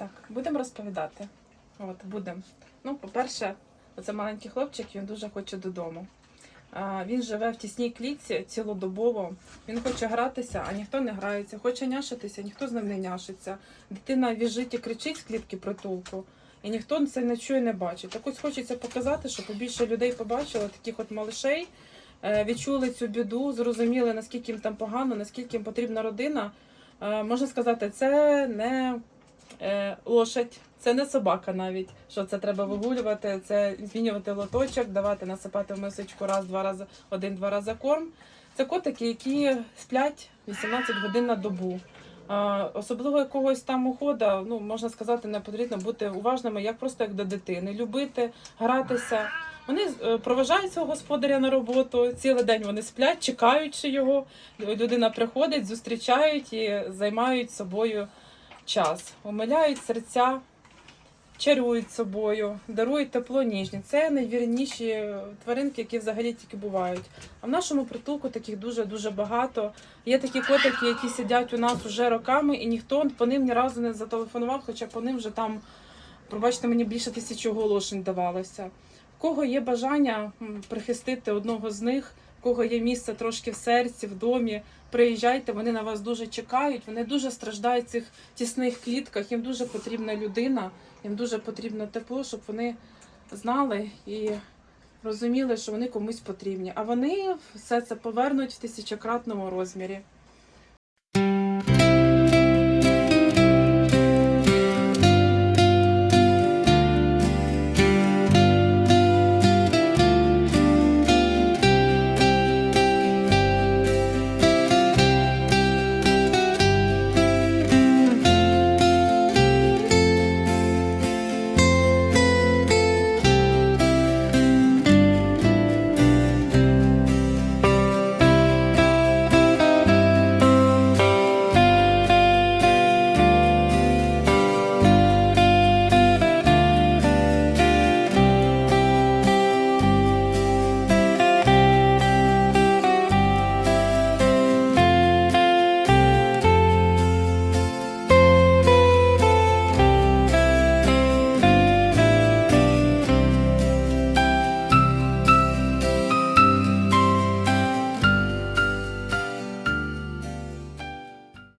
Так, будемо розповідати. От, будемо. Ну, по-перше, оце маленький хлопчик, він дуже хоче додому. А, він живе в тісній клітці цілодобово. Він хоче гратися, а ніхто не грається. Хоче няшитися, ніхто з ним не няшиться. Дитина віжить і кричить з клітки притулку, і ніхто це не чує, не бачить. Так ось хочеться показати, щоб побільше людей побачило таких от малишей, е, відчули цю біду, зрозуміли, наскільки їм там погано, наскільки їм потрібна родина. Е, Можна сказати, це не лошадь, це не собака навіть. Що це треба вигулювати, це змінювати лоточок, давати насипати в мисочку раз-два рази, один-два рази корм. Це котики, які сплять 18 годин на добу. Особливо якогось там уходу, ну можна сказати, не потрібно бути уважними, як просто як до дитини, любити, гратися. Вони е, проважають свого господаря на роботу. Цілий день вони сплять, чекаючи його. Людина приходить, зустрічають і займають собою час, умиляють серця, чарують собою, дарують тепло ніжні. Це найвірніші тваринки, які взагалі тільки бувають. А в нашому притулку таких дуже дуже багато. Є такі котики, які сидять у нас уже роками, і ніхто по ним ні разу не зателефонував, хоча по ним вже там, пробачте, мені більше тисячі оголошень давалося. В кого є бажання прихистити одного з них, кого є місце трошки в серці, в домі, приїжджайте, вони на вас дуже чекають, вони дуже страждають в цих тісних клітках, їм дуже потрібна людина, їм дуже потрібно тепло, щоб вони знали і розуміли, що вони комусь потрібні. А вони все це повернуть в тисячократному розмірі.